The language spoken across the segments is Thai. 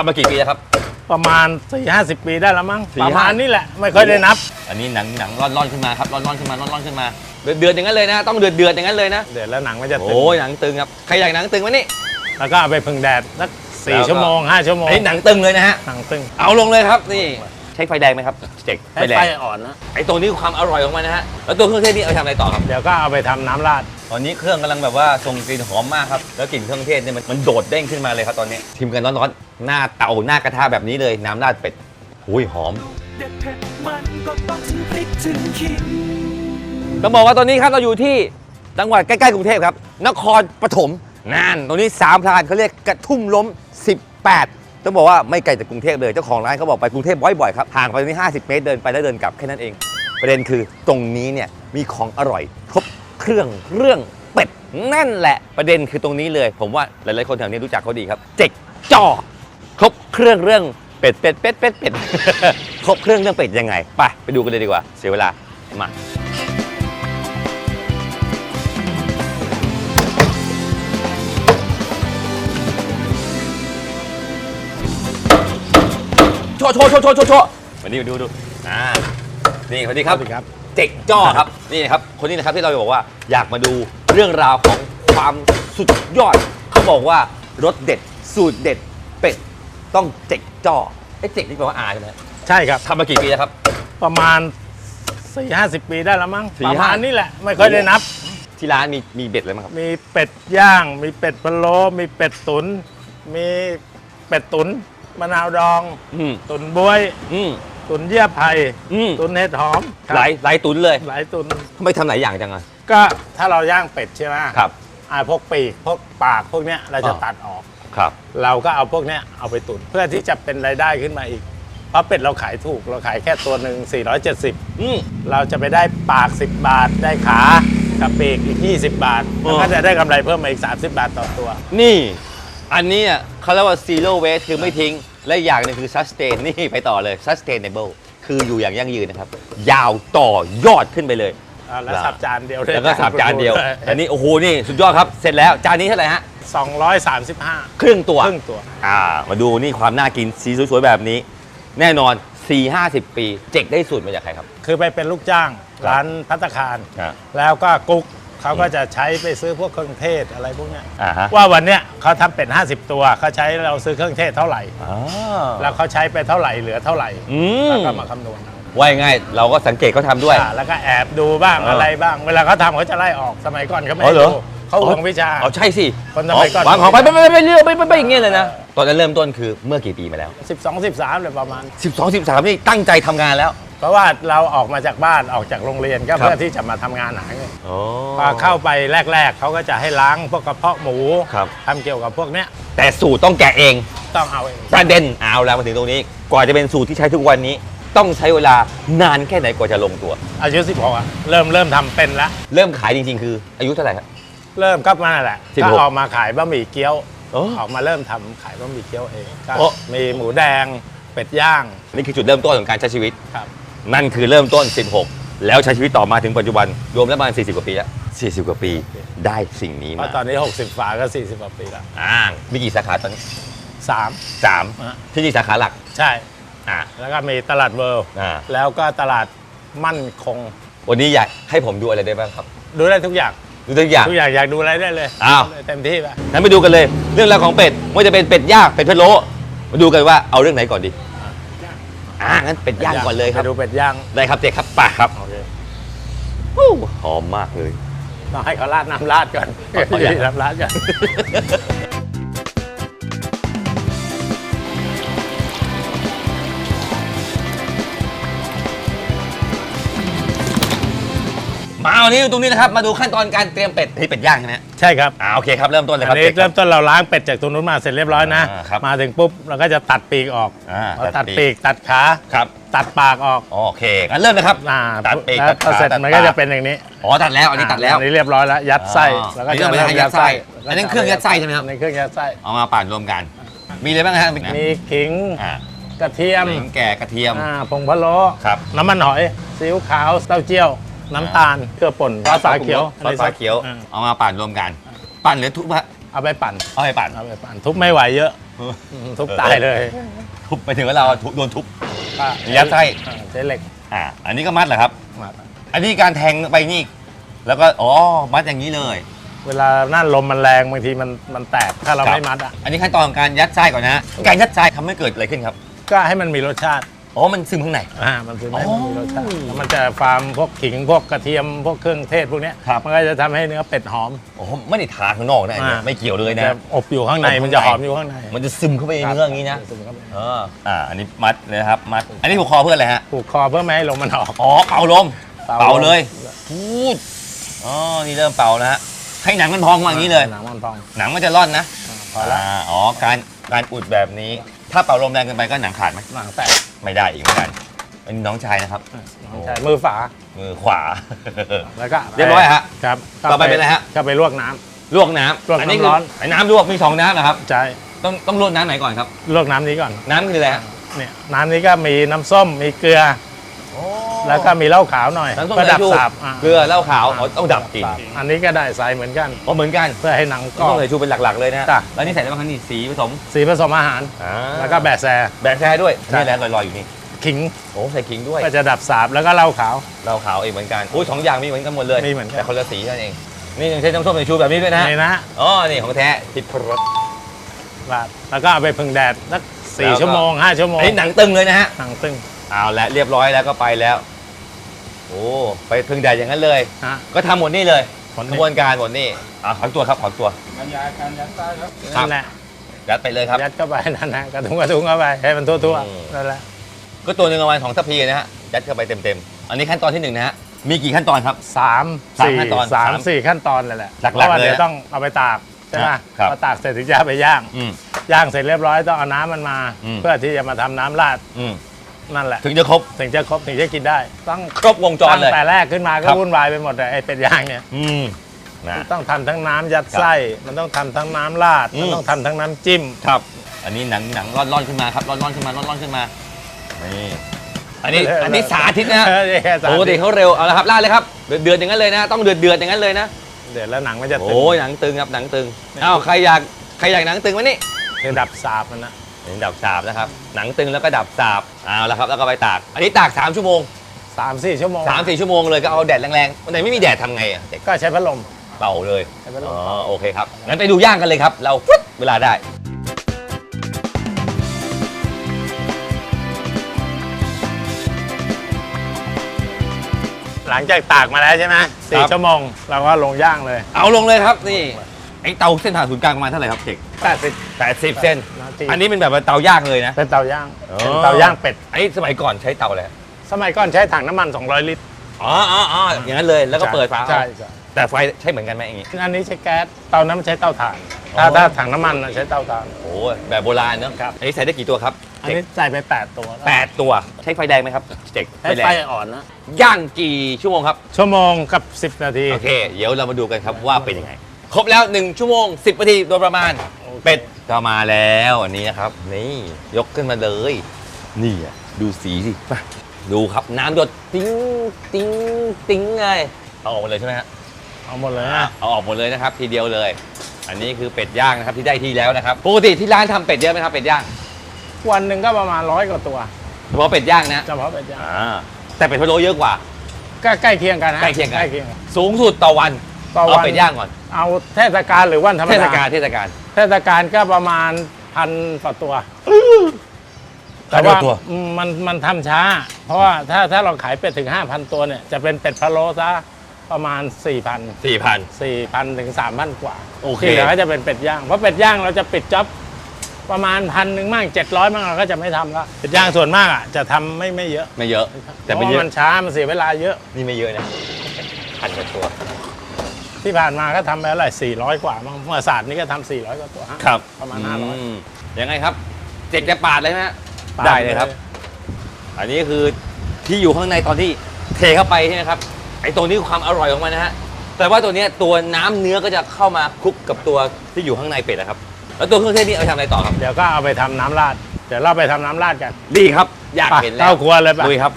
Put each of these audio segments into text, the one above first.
ทำมากี่ปีแล้วครับ ประมาณ4 5 0ปีได้แล้วมั้งสี่ประมาณห้านี้แหละไม่ค่อยได้นับ อันนี้หนังหนังร่อนร่อนขึ้นมาครับร่อนร่อนขึ้นมาร่อนร่อนขึ้นมาเดือดเดือดอย่างนั้นเลยนะ ต้องเดือดเดือดอย่างนั้นเลยนะเดี๋ยวแล้วหนังมันจะตึงโอ้ยหนังตึงครับใครอยากหนังตึงวะนี่ แล้วก็เอาไปพึ่งแดดสักแล้วก็สี่ชั่วโมงห้าชั่วโมงอันนี้หนังตึงเลยนะฮะหนังตึงเอาลงเลยครับนี่ใช้ไฟแดงไหมครับเจ๊กไฟให้แดไฟงอ่อนนะไอ้ตัวนี้คือความอร่อยของมันนะฮะแล้วตัวเครื่องเทศนี่เอาไปทำอะไรต่อครับ เดี๋ยวก็เอาไปทำน้ำราด ตอนนี้เครื่องกำลังแบบว่าทรงกลิ่นหอมมากครับแล้วกลิ่นเครื่องเทศเนี่ยมันมันโดดเด้งขึ้นมาเลยครับตอนนี้ชิมกันร้อนๆหน้าเตาหน้ากระทะแบบนี้เลยน้ำราดเป็ดหุยหอม เด็ดเผ็ดมันก็ต้องถึงพริกถึงขิงต้องบอกว่าตอนนี้ครับเราอยู่ที่จังหวัดใกล้ๆกรุงเทพครับ นครปฐมนั่นตรงนี้สามพรานเขาเรียกกระทุ่มล้ม 18 ต้องบอกว่าไม่ไกลจากกรุงเทพเลยเจ้าของร้านเขาบอกไปกรุงเทพบ่อยๆครับห่างไปตรงนี้50 เมตรเดินไปแล้วเดินกลับแค่นั้นเอง ประเด็นคือตรงนี้เนี่ยมีของอร่อยครบ เครื่องเรื่องเป็ดนั่นแหละประเด็นคือตรงนี้เลย ผมว่าหลายๆคนแถวนี้รู้จักเขาดีครับ เจ๊กจอครบเครื่องเรื่องเป็ดเป็ดเป็ดเป็ดเป็ดครบเครื่องเรื่องเป็ดยังไงไปไปดูกันเลยดีกว่า เสียเวลามาโชว์โชว์โชว์โชว์โชว์โชว์มาดูดูดูอ่านี่สวัสดีครับสวัสดีครับ เจ๊กจ้อครับ นี่นะครับ คนนี้นะครับที่เราบอกว่าอยากมาดูเรื่องราวของความสุดยอด เขาบอกว่ารสเด็ดสูตรเด็ดเป็ดต้องเจ๊กจ้อไอ้เจ๊กนี่แปลว่าอาใช่ไหมใช่ครับ ทำมากี่ปีแล้วครับ ประมาณ4 5 0ปีได้แล้วมั้งสี่ประห้า มาณนี้แหละ ไม่ค่อยได้นับ ที่ร้านมีมีเบ็ดอะไรบ้างครับมีเป็ดย่าง มีเป็ดพะโล้มีเป็ดตุ๋นมีเป็ดตุ๋นมะนาวดอง อืมตุ๋นบวย อืม ตุ๋นเยื่อไผ่อืมตุ๋นเห็ดหอมครับหลายหลายตุนเลยหลายตุ๋นทำไมทำหลายอย่างจังอะก็ถ้าเราย่างเป็ดใช่ไหมครับ อ่าพวกปีกพวกปากพวกเนี้ยเราจะอ่า ตัดออก ครับ เราก็เอาพวกเนี้ยเอาไปตุ๋นเพื่อที่จะเป็นรายได้ขึ้นมาอีก เพราะเป็ดเราขายถูกเราขายแค่ตัวหนึ่ง470 อืม เราจะไปได้ปาก 10 บาทได้ขากับปีกอีก 20 บาทอ๋อแล้วก็จะได้กำไรเพิ่มมาอีก 30 บาทต่อตัว นี่ อันนี้อะเขาเรียกว่า zero waste คือไม่ทิ้ง และอีกอย่างหนึงคือ sustain นี่ไปต่อเลย sustainable คืออยู่อย่างยั่งยืนนะครับ ยาวต่อยอดขึ้นไปเลย อ่าแล้วครับสับจานเดียวได้แล้วก็สับจานเดียว อัอันนนี้นี้โอ้โหนี่สุดยอดครับ เสร็จแล้วจานนี้เท่าไหร่ฮะ235ครึ่งตัว ครึ่งตัว อ่า มาดูนี่ความน่ากินสีสวยๆ แบบนี้ แน่นอน 4-50 ปี เจ๊กได้สูตรมาจากใครครับ คือไปเป็นลูกจ้างครับร้านพัตตาคารอ่าแล้วก็กุ๊ก เขาก็จะใช้ไปซื้อพวกเครื่องเทศอะไรพวกเนี้ยอ่าฮะว่าวันเนี้ยเขาทำเป็ด50 ตัวเขาใช้เราซื้อเครื่องเทศเท่าไหร่ อ่าแล้วเขาใช้ไปเท่าไหร่เหลือเท่าไหร่อืมแล้วก็มาคำนวณเอาว่าง่ายๆเราก็สังเกตเขาทำด้วย อ่าแล้วก็แอบดูบ้างอ่าอะไรบ้าง เวลาเขาทำเขาจะไล่ออกสมัยก่อนเขาไม่อ๋อให้เหรอ ดูเขาห่วงวิชา เอาใช่สิคนสมัยก่อน วางของไปไม่ไม่ไม่ไม่เลือกไม่ไม่ไม่อย่างเงี้ยเลยนะ ตอนนั้นเริ่มต้นคือเมื่อกี่ปีมาแล้ว 12 13เลยประมาณ 12 13นี่ตั้งใจทำงานแล้ว เพราะว่าเราออกมาจากบ้านออกจากโรงเรียนก็ครับเพื่อที่จะมาทำงานหาเงินอ๋อ พอเข้าไปแรก ๆ เขาก็จะให้ล้างพวกกระเพาะหมูครับ ทำเกี่ยวกับพวกเนี้ยแต่สูตรต้องแกะเอง ต้องเอาเอง ประเด็นเอาแล้วมาถึงตรงนี้ กว่าจะเป็นสูตรที่ใช้ทุกวันนี้ ต้องใช้เวลานานแค่ไหนกว่าจะลงตัว อายุ16อะเริ่มเริ่มทำเป็นละเริ่มขายจริงๆ คือ อายุเท่าไหร่ครับ เริ่มก็มานั่นแหละ16ก็ออกมาขายบะหมี่เกี๊ยวโอ้ออกมาเริ่มทำขายบะหมี่เกี๊ยวเองก็โอ้ มีหมูแดงเป็ดย่างนี่คือจุดเริ่มต้นของการใช้ชีวิต ครับ นั่นคือเริ่มต้น 16 แล้วใช้ชีวิตต่อมาถึงปัจจุบัน รวมแล้วประมาณ 40 กว่าปีแล้ว 40 กว่าปีได้สิ่งนี้เพมาราะตอนนี้ 60 ฝาก็ 40กว่าปีแล้วอ่ามีกี่สาขาตอนนี้สาม สามอะ ที่นี่สาขาหลัก ใช่ อ่า แล้วก็มีตลาดเวิลด์อ่า แล้วก็ตลาดมั่นคง วันนี้อยากให้ผมดูอะไรได้บ้างครับ ดูได้ทุกอย่าง ดูตัวอย่าง ทุกอย่างอยากดูอะไรได้เลยอ้าว เต็มที่ไปงั้นไปดูกันเลย เรื่องราวของเป็ดไม่ว่าจะเป็นเป็ดย่างเป็ดพะโล้มาดูกันว่าเอาเรื่องไหนก่อนดี อ่างั้นเป็ดย่างก่อนเลยครับ ไปดูเป็ดย่างได้ครับเจ๊ครับไป่ะครับโอเคฮู้หอมมากเลยต้องให้เขาราดน้ำราดก่อนเอาเอาอย่างน้ำราดก่อน มาวันนี้ตรงนี้นะครับ มาดูขั้นตอนการเตรียมเป็ดนี่เป็ดย่างใช่ไหมฮะใช่ครับอ่าโอเคครับเริ่มต้นเลยคอัรับนนี้เจ๊คเริ่รับมต้นเราล้างเป็ดจากตรงนู้นมาเสร็จเรียบร้อยนะ อ่าครับมาถึงปุ๊บเราก็จะตัดปีกออกอ่าพอตัตัดดปีปีก กตัดขาครับตัดปากออกโอเคงั้นเริ่มเลยครับอ่าตัดปีกแล้วตัดขาพอเสร็จตัดมันก็ปากจะเป็นอย่างนี้อ๋อตัดแล้วอันนี้ตัดแล้ว อันนี้เรียบร้อยแล้วยัดไส้อ๋อแล้วก็อันนี้จะเราไปเริ่มทำยัยัดดไส้ไส้อันนั้นเครื่องยัดไส้ใช่ไหมครับ ในเครื่องยัดไส้เอามาปั่นรวมกัน มีอะไรบ้างฮะมีขิงอ่ากระเทียมขิงแก่กระเทียม อ่าผงพะโล้ครับ น้ำมันหอยซีอิ๊วขาวเต้าเจี้ยว น้ำตาลเกลือป่นซอสฝาเขียวซอสฝาเขียว อ่าเอามาปั่นรวมกัน ปั่นหรือทุบฮะเอาไปปั่นเอาไปปั่น เอาไปปั่นทุบไม่ไหวเยอะมทุบตายเลยทุบไปถึงว่าเราทุบโดนทุบ ก็ยัดไส้ อ่าใช้เหล็กอ่า อันนี้ก็มัดเหรอครับมาอันนี้การแทงไปนี่ แล้วก็อ๋อมัดอย่างนี้เลยเวลานั่นลมมันแรงบางทีมันมันแตกถ้าเราครับไม่มัดอะ อันนี้ขั้นตอนของการยัดไส้ก่อนนะฮะการยัดไส้ทำให้เกิดอะไรขึ้นครับ ก็ให้มันมีรสชาติ อ๋อ มันซึมข้างใน อ่ามันคือให้มันมีรสชาติอ๋อแล้วมันจะฟาร์มพวกขิงพวกกระเทียมพวกเครื่องเทศพวกเนี้ยครับ มันก็จะทำให้เนื้อเป็ดหอมโอ้โหไม่ได้ทาข้างนอกนะอันเนี้ยอ่า ไม่เกี่ยวเลยนะ จะอบอยู่ข้างในอบข้างใน มันจะหอมอยู่ข้างในมันจะซึมเข้าไปในเนื้ออย่างนี้นะ ซึมเข้าไปเออ อ่า อันนี้มัดเลยนะครับ มัด อันนี้ผูกคอเพื่ออะไรฮะ ผูกคอเพื่อไม่ให้ลมมันออก อ๋อ เป่าลม เป่าเป่าลม เลยพูดอ๋อ นี่เริ่มเป่าแล้วฮะ ให้หนังมันพองมาอย่างนี้เลย หนังมันพองหนังมันจะร่อนนะอ่าพอละอ่า อ๋อ การ การอุดแบบนี้ ถ้าเป่าลมแรงเกินไปก็หนังขาดไหมหนังแตก ไม่ได้อีกเหมือนกันอันนี้น้องชายนะครับน้องชายมือฝามือขวา แล้วก็เรียบร้อยฮะครับต่อไปเป็นอะไรฮะ ก็ไปลวกน้ำ ลวกน้ำลวกอันนี้น้ำร้อน ไอ้น้ำลวกมีสองน้ำนะครับ ใช่ต้องต้องลวกน้ำไหนก่อนครับ ลวกน้ำนี้ก่อน น้ำคืออะไรฮะเนี่ยน้ำนี้ก็มีน้ำส้มมีเกลือ แล้วก็มีเหล้าขาวหน่อยน้ำส้มเพื่อดับสายชูสาบอ่าเกลือเหล้าขาวอ๋อต้องดับกลิ่นสาอันนี้ก็ได้ใส่เหมือนกัน อ๋อเหมือนกันเพื่อให้หนังกรต้ออบงใส่ชูเป็นหลักๆเลยนะจ้ะ แล้วนี่ใส่อะไรบ้างครับนี่สีผสมสีผสมอาหาร อ่าแล้วก็แบะแซแบกแท้ด้วยใช่นี่แหละลอยๆอยู่นี่ขิงโอ้ใส่ขิงด้วยก็จะดับสาบแล้วก็เหล้าขาว เหล้าขาวเองเหมือนกันอุ้ยสองอย่างมีเหมือนกันหมดเลยมีเหมือนกัน แต่คนละสีเท่านั้นเองนี่ยังใช้น้ำส้มสายชูแบบนี้ด้วยนะนี่นะอ๋อนี่ของแท้ทิพรสราดแล้วก็เอาไปพึ่งแดดสักสี่แล้วก็ ชั่วโมงห้าชั่วโมงอันนี้หนังตึงเลยนะฮะ หนังตึง เอาละเรียบร้อยแล้วก็ไปแล้ว โอ้ไปพึ่งแดดอย่างนั้นเลย ฮะ ก็ทำหมดนี่เลยผลกระบวนการหมดนี่อ่าขอตัวครับขอตัวนั่นแหละยัดไปเลยครับ ยัดเข้าไปนั่นนะกระทุ้งกระทุ้งเข้าไปให้มันทั่วอืม ๆนั่นแหละก็ตัวหนึ่งประมาณของทัพพีนะฮะยัดเข้าไปเต็มๆอันนี้ขั้นตอนที่หนึ่งนะฮะมีกี่ขั้นตอนครับ สามสามสี่ขั้นตอนสามสามสี่ขั้นตอนเลยแหละหลักๆเพราะว่าเลยเดี๋ยวนะต้องเอาไปตากใช่ไหมครับ พอตากเสร็จถึงจะเอาไปย่าง อืม ย่างเสร็จเรียบร้อยต้องเอาน้ำมันมา อืม เพื่อที่จะมาทำน้ำราด อืม นั่นแหละ ถึงจะครบ ถึงจะครบถึงจะกินได้ ต้องครบวงจรตั้งเลย แต่แรกขึ้นมาก็ครับ วุ่นวายไปหมดเลยไอ้เป็ดย่างเนี่ย อืมนะมันต้องทำทั้งน้ำยัดไส้ มันต้องทำทั้งน้ำราด อืม มันต้องทำทั้งน้ำจิ้ม ครับ อันนี้หนังหนังร่อนๆขึ้นมาครับร่อนๆขึ้นมาร่อนๆขึ้นมานี่อันนี้อันนี้สาธิตนะฮะเออแค่สาปกติธิตเขาเร็วเอาละครับลาดเลยครับเดือดเดือดๆอย่างนั้นเลยนะ ต้องเดือดเดือดๆอย่างนั้นเลยนะเดี๋ยวแล้วหนังมันจะตึงโอ้ยหนังตึงครับหนังตึงเอ้าใครอยากใครอยากหนังตึงไหมนี่คือดับสาบมันนะ นี่ดับสาบนะครับ หนังตึงแล้วก็ดับสาบเอาละครับ แล้วก็ไปตาก อันนี้ตาก 3 ชั่วโมง สามสี่ชั่วโมง3 4 ชั่วโมงเลยก็เอาแดดแรงๆวันไหนไม่มีแดดทำไงอะเด็กก็ใช้พัดลม เป่าเลย ใช้พัดลอ๋มอโอเคครับ งั้นไปดูย่างกันเลยครับ เราฟึ๊บเวลาได้ หลังจากตากมาแล้วใช่ไหมสี่ครับ ชั่วโมงเราก็ลงย่างเลย เอาลงเลยครับนี่ ไอ้เตาเส้นผ่านศูนย์กลางประมาณเท่าไหร่ครับเด็กแปดสิบแปดสิบเส้น นาที อันนี้เป็นแบบว่าเตาย่างเลยนะ เป็นเตาย่างอ๋อ เป็นเตาย่างเป็ด อันนี้สมัยก่อนใช้เตาอะไรสมัยก่อนใช้ถังน้ำมัน 200 ลิตรอ๋ออ๋ออ๋ออย่างนั้นเลยแล้วก็เปิดฝาใช่เอาใช่แต่ไฟใช้เหมือนกันไหมอย่างงี้ อันนี้ใช้แก๊สเตานั้นมันใช้เตาถ่านอ๋อ ถ้าถ้าถังน้ำมันน่ะใช้เตาถ่าน โอ้แบบโบราณเนอะครับ อันนี้ใส่ได้กี่ตัวครับอันนี้ใส่ไป 8 ตัวแปดตัวใช้ไฟแดงไหมครับเด็กให้ไฟอ่อนนะย่างกี่ชั่วโมงครับชั่วโมงกับ 10 นาที โอเค เดี๋ยวเรามาดูกันครับว่าเป็นยังไง ครบแล้ว 1 ชั่วโมง 10นาทีโดยประมาณ เป็ดก็มาแล้วอันนี้นะครับ นี่ยกขึ้นมาเลย นี่อะดูสีสิมาดูครับน้ำหยดติ้งติ้งติ้งเลยเอาออกหมดเลยใช่ไหมฮะเอาหมดเลยอะนะเอาออกหมดเลยนะครับ ทีเดียวเลย อันนี้คือเป็ดย่างนะครับที่ได้ที่แล้วนะครับปกติที่ร้านทำเป็ดเยอะไหมครับเป็ดย่างวันหนึ่งก็ประมาณร้อยกว่าตัวเฉพาะเป็ดย่างนะเฉพาะเป็ดย่างอ่าแต่เป็ดพะโล้เยอะกว่า ก็ใกล้เคียงกันนะใกล้เคียงกันใกล้เคียงกันสูงสุดต่อวันต่อเอาวันเป็ดย่างก่อน เอาเทศกาลหรือวันธรรมเทศดากาลเทศกาลเทศกาลก็ประมาณพันกว่าตัวพันกว่าตัวอืมมันมันทำช้า เพราะว่าถ้าถ้าเราขายเป็ดถึง 5,000 ตัวเนี่ย จะเป็นเป็ดพะโล้ซะประมาณ 4,000สี่พัน4,000ถึง3,000 กว่าโอเคที่เหลือก็จะเป็นเป็ดย่าง เพราะเป็ดย่างเราจะปิดจ็อบประมาณพันหนึ่งมั่ง700มั่งเราก็จะไม่ทำละเป็ดย่างส่วนมากอะจะทำไม่ไม่เยอะ ไม่เยอะ แต่เพไม่ราะเยว่าอะมันช้ามันเสียเวลาเยอะนี่ไม่เยอะนะพันกว่าตัว ที่ผ่านมาก็ทำไปอะไร400 กว่ามั่งเมื่อศาสตร์นี่ก็ทำ400กว่าตัวฮะครับประมาณอื500ยังไงครับ เจ็ดจะปาดเลยไหมฮะปาดได้เลยครับอันนี้คือที่อยู่ข้างในตอนที่เทเข้าไปใช่ไหมครับ ไอ้ตัวนี้คือความอร่อยของมันนะฮะ แต่ว่าตัวเนี้ยตัวน้ำเนื้อก็จะเข้ามาคลุกกับตัวที่อยู่ข้างในเป็ดนะครับ แล้วตัวเครื่องเทศนี่เอาไปทำอะไรต่อครับ เดี๋ยวก็เอาไปทำน้ำราด เดี๋ยวเราไปทำน้ำราดกันดีครับ อยากไปเห็นแล้วเข้าครัวเลยปะลุยครับ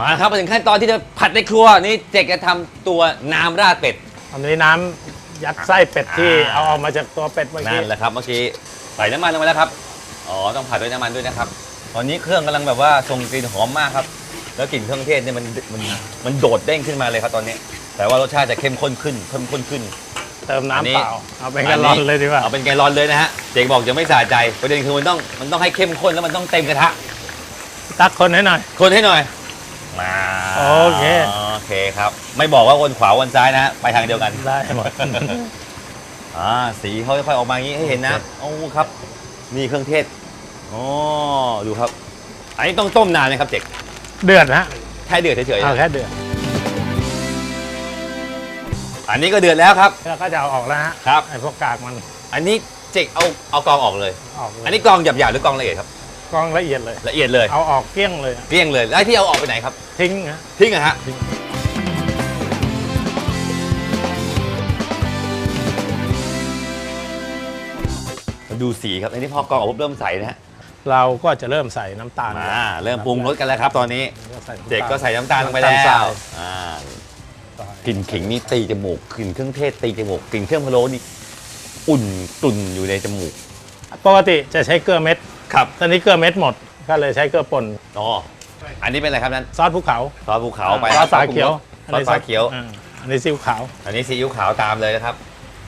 มาครับมาถึงขั้นตอนที่จะผัดในครัวนี่เจกจะทำตัวน้ำราดเป็ด อันนี้น้ำยัดไส้เป็ดที่อ่า เอาออกมาจากตัวเป็ดเมื่อนั่กี้นแหละครับเมื่อกี้ใส่น้ำมันลงไปแล้วครับ อ๋อต้องผัดด้วยน้ำมันด้วยนะครับ ตอนนี้เครื่องกำลังแบบว่าส่งกลิ่นหอมมากครับ แล้วกลิ่นเครื่องเทศเนี่ยมันมันมันโดดเด้งขึ้นมาเลยครับตอนนี้ แต่ว่ารสชาติจะเข้มข้นขึ้นเข้มข้นขึ้น เติมอันนี้ น้ำเปล่าเอาเป็นกันร้อนเลยดีกว่าเอาเป็นแกลลอนเลยนะฮะ เจกบอกจะไม่สะใจประเด็นคือมันต้องมันต้องให้เข้มข้นแล้วมันต้องเต็มกระทะ ตักคนให้หน่อยคนให้หน่อยมา โอเค โอเคครับ ไม่บอกว่าวนขวาวนซ้ายนะฮะไปทางเดียวกัน ได้หมด อ่าสีเขาค่อยๆออกมาอย่างนี้ให้เห็นนะโอ้ครับ นี่เครื่องเทศอ๋อดูครับ อันนี้ต้องต้มนานไหมครับเจกเดือดนะแค่เดือดเฉยๆเอานะแค่เดือดอันนี้ก็เดือดแล้วครับ แล้วก็จะเอาออกแล้วฮะครับ ไอ้พวกกากมันอันนี้เจกเอาเอากรองออกเลย ออกเลยอันนี้กรองหยาบๆหรือกรองละเอียดครับ กรองละเอียดเลย ละเอียดเลยเอาออกเกลี้ยงเลยเกลี้ยงเลยแล้วที่เอาออกไปไหนครับ ทิ้งฮะ ทิ้งอะฮะ ทิ้งมาดูสีครับอันนี้พอกรองออกปุ๊บเริ่มใสนะฮะเราก็จะเริ่มใส่น้ำตาลมาเริ่มปรุงรสกันแล้วครับตอนนี้ใส่น้ำตาล เด็กก็ใส่น้ำตาลลงไปน้ำตาลแล้ทรายวอ่าใส่กลิ่นขิงนี่ตีจมูกกลิ่นเครื่องเทศตีจมูกกลิ่นเครื่องพะโล้นี่อุ่นตุ่นอยู่ในจมูก ปกติจะใช้เกลือเม็ด ครับตอนนี้เกลือเม็ดหมด ก็เลยใช้เกลือป่นอ๋ออันนี้เป็นอะไรครับนั้นซอสภูเขาซอสภูเขาไปซอสฝาเขียวซอสฝาเขียวอ่าอันนี้ซีอิ๊วขาว อันนี้ซีอิ๊วขาวตามเลยนะครับ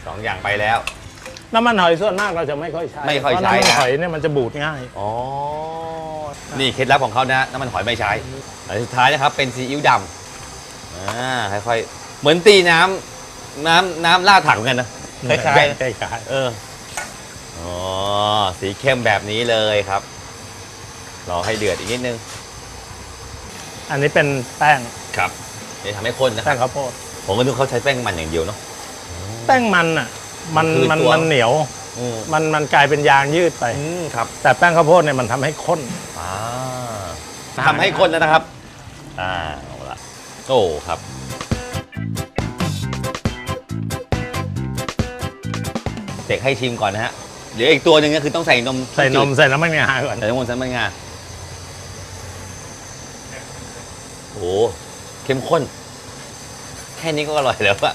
สองอย่างไปแล้วน้ำมันหอยส่วนมากเราจะไม่ค่อยใช้ไม่ค่อยใช้เพราะน้ำมันนะหอยเนี่ยมันจะบูดง่ายอ๋อนี่เคล็ดลับของเขานะน้ำมันหอยไม่ใช้อันสุดท้ายนะครับเป็นซีอิ๊วดำอ่าค่อยๆเหมือนตีน้ำน้ำน้ำราดถังเหมือนกันนะคล้ายๆใกล้ๆเออ อ๋อ สีเข้มแบบนี้เลยครับ รอให้เดือดอีกนิดนึง อันนี้เป็นแป้งครับจะทำให้ข้นนะคแป้รับงข้าวโพดผมก็นึกเขาใช้แป้งมันอย่างเดียวเนาะ แป้งมันอะมันคือมันตัว มันเหนียว อืมมันมันกลายเป็นยางยืดไป อืมครับแต่แป้งข้าวโพดเนี่ยมันทำให้ข้น อ่าทำให้ข้นแล้วนะครับ อ่าเอาละโอ้ครับ เด็กให้ชิมก่อนนะฮะ เดี๋ยวอีกตัวหนึ่งก็คือต้องใส่นมใส่นมใส่น้ำมันงาก่อนใส่นมใส่น้ำมันงาโอ้เข้มข้น แค่นี้ก็อร่อยแล้วอะ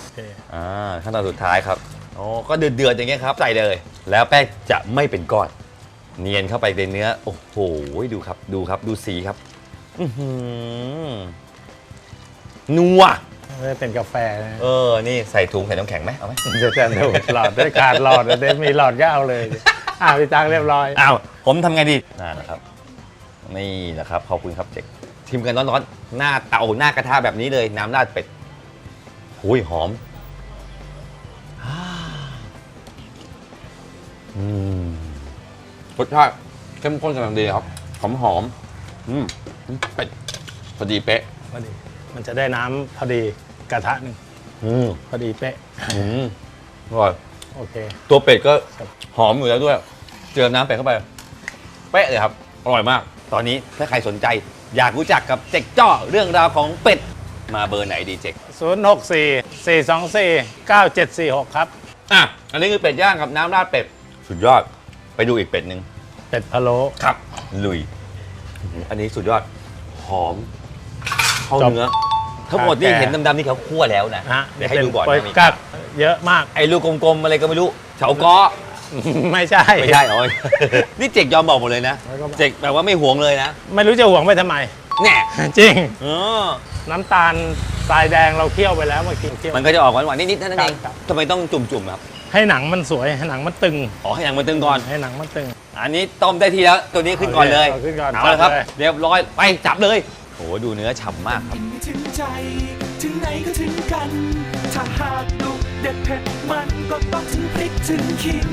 โอเคอ่าขั้นตอนสุดท้ายครับโอ้ก็เดือดเดือดๆอย่างเงี้ยครับ ใส่เลย แล้วแป้งจะไม่เป็นก้อน เนียนเข้าไปในเนื้อ โอ้โหดูครับ ดูครับ ดูสีครับ อือหือนัว ไม่ได้เป็นกาแฟนะเออ นี่ใส่ถุงใส่น้ำแข็งไหมเอาไหมจะจะดูดหลอดได้ขาดหลอดได้มีหลอดก็เอาเลยอ่าพี่ตังเรียบร้อย อ้าวผมทำไงดีนั่นนะครับ นี่นะครับขอบคุณครับเจ๊กชิมกันร้อนๆหน้าเตาหน้ากระทะแบบนี้เลยน้ำราดเป็ดหุยหอมอ่าอืมรสชาติเข้มข้นกำลังดีครับ หอมหอมๆอืมเป็ดพอดีเป๊ะพอดี มันจะได้น้ำพอดี กระทะหนึ่งอืมพอดีเป๊ะ อืมอร่อย โอเค ตัวเป็ดก็ครับหอมอยู่แล้วด้วย เจอน้ำเป็ดเข้าไป เป๊ะเลยครับ อร่อยมาก ตอนนี้ถ้าใครสนใจ อยากรู้จักกับเจ๊กจ้อเรื่องราวของเป็ด มาเบอร์ไหนดีเจ๊ก0 6 4 4 2 4 9 7 4 6 ครับ อะ อันนี้คือเป็ดย่างกับน้ำราดเป็ด สุดยอด ไปดูอีกเป็ดหนึ่งเป็ดพะโล้ครับ ลุยอื้อหืออันนี้สุดยอด หอม เข้าจบเนื้อ ทั้งหมดนี่แก่เห็นดำๆนี่เขาคั่วแล้วนะนะฮะเดี๋ยวให้ดูก่อนเป็นะมีกักเยอะมากไอ้ลูกกลมๆอะไรก็ไม่รู้เฉาก้อไม่ใช่ ไม่ใช่อ๋อนี่เจ๊กยอมบอกหมดเลยนะแล้วก็เจ๊กแบบว่าไม่หวงเลยนะ ไม่รู้จะหวงไปทำไมแน่จริงเออน้ำตาลทรายแดงเราเคี่ยวไปแล้วเมื่อกี้เคี่ยวมันก็จะออกหวานๆนิดๆเท่านั้นเองครับทำไมต้องจุ่มๆครับ ให้หนังมันสวยให้หนังมันตึงอ๋อให้หนังมันตึงก่อนให้หนังมันตึง อันนี้ต้มได้ทีแล้วตัวนี้ขึ้นก่อนเลยเอาขึ้นก่อนเอาละครับจับเลยเรียบร้อยไปจับเลย โหดูเนื้อฉ่ำมากครับ ถึงใจ ถึงไหนก็ถึงกัน ถ้าหากดุเด็ดเผ็ดมันก็ต้องถึงพริกถึงขิง